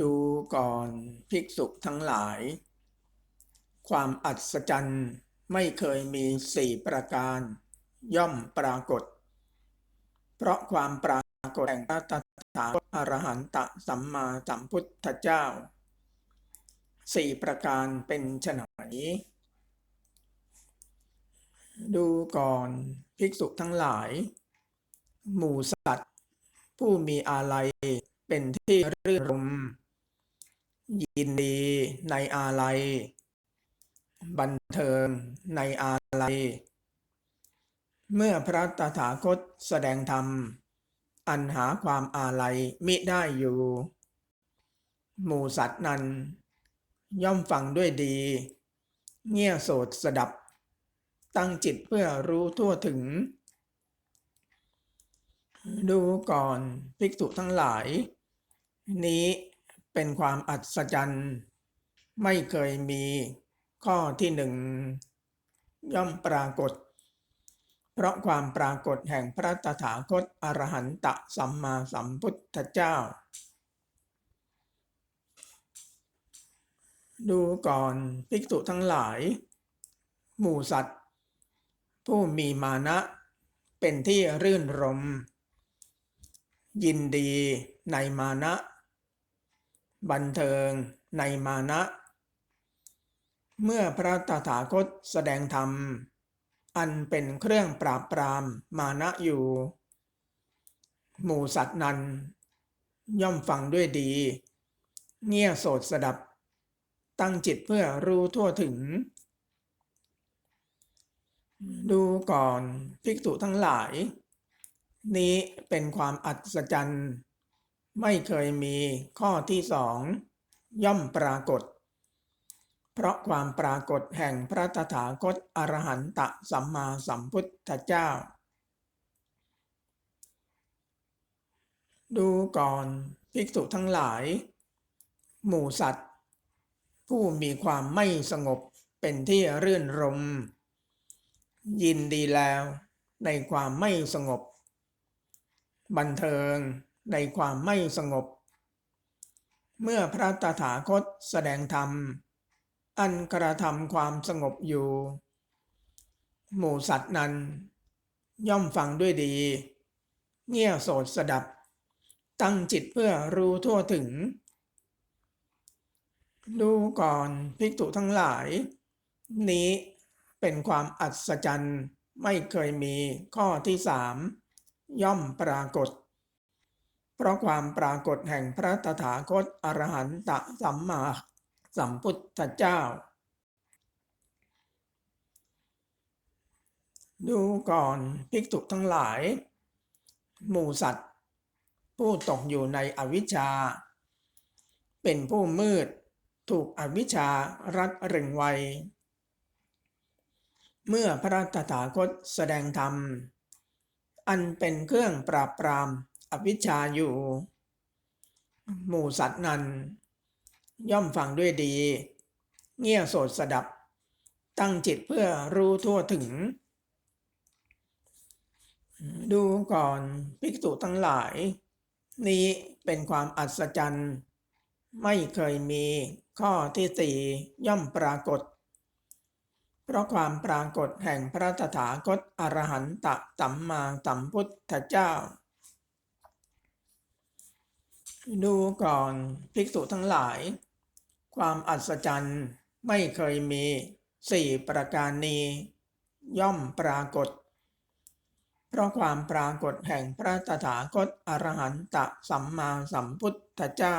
ดูก่อนภิกษุทั้งหลาย ความอัศจรรย์ไม่เคยมีสี่ประการ ย่อมปรากฏ เพราะความปรากฏแห่งพระตถาคตอรหันตสัมมาสัมพุทธเจ้าสี่ประการเป็นไฉนดูก่อนภิกษุทั้งหลาย หมู่สัตว์ ผู้มีอาลัยเป็นที่รื่นรม ยินดีในอาลัยบันเทิงในอาลัยเมื่อพระตถาคตแสดงธรรม อันหาความอาลัยมิได้อยู่ หมู่สัตว์นั้น ย่อมฟังด้วยดี เงี่ยโสดสดับ ตั้งจิตเพื่อรู้ทั่วถึง ดูก่อนภิกษุทั้งหลาย นี้ เป็นความอัศจรรย์ ไม่เคยมีข้อที่หนึ่งย่อมปรากฏ เพราะความปรากฏแห่งพระตถาคตอรหันตสัมมาสัมพุทธเจ้า ดูก่อนภิกษุทั้งหลาย หมู่สัตว์ ผู้มีมานะเป็นที่รื่นรม ยินดีในมานะ บันเทิงในมานะ เมื่อพระตถาคตแสดงธรรม อันเป็นเครื่องปราบปรามมานะอยู่ หมู่สัตว์นั้นย่อมฟังด้วยดี เงี่ยโสดสดับ ตั้งจิตเพื่อรู้ทั่วถึง ดูก่อนภิกษุทั้งหลาย นี้เป็นความอัศจรรย์ ไม่เคยมีข้อที่สองย่อมปรากฏ เพราะความปรากฏแห่งพระตถาคตอรหันตสัมมาสัมพุทธเจ้า ดูก่อนภิกษุทั้งหลาย หมู่สัตว์ ผู้มีความไม่สงบเป็นที่รื่นรม ยินดีแล้วในความไม่สงบ บันเทิง ในความไม่สงบ เมื่อพระตถาคตแสดงธรรม อันกระทำความสงบอยู่ หมู่สัตว์นั้น ย่อมฟังด้วยดี เงี่ยโสดสดับ ตั้งจิตเพื่อรู้ทั่วถึง ดูก่อนภิกษุทั้งหลาย นี้เป็นความอัศจรรย์ไม่เคยมีข้อที่สามย่อมปรากฏ เพราะความปรากฏแห่งพระตถาคตอรหันตสัมมาสัมพุทธเจ้า ดูก่อนภิกษุทั้งหลาย หมู่สัตว์ ผู้ตกอยู่ในอวิชชา เป็นผู้มืดถูกอวิชชารัดรึงไว้เมื่อพระตถาคตแสดงธรรม อันเป็นเครื่องปราบปราม อวิชาอยู่ หมู่สัตว์นั้นย่อมฟังด้วยดี เงี่ยโสดสดับ ตั้งจิตเพื่อรู้ทั่วถึง ดูก่อนภิกษุทั้งหลาย นี้เป็นความอัศจรรย์ ไม่เคยมีข้อที่สี่ย่อมปรากฏ เพราะความปรากฏแห่งพระตถาคตอรหันตะสัมมาสัมพุทธเจ้า ดูก่อนภิกษุทั้งหลาย ความอัศจรรย์ไม่เคยมีสี่ประการนี้ ย่อมปรากฏ เพราะความปรากฏแห่งพระตถาคตอรหันตสัมมาสัมพุทธเจ้า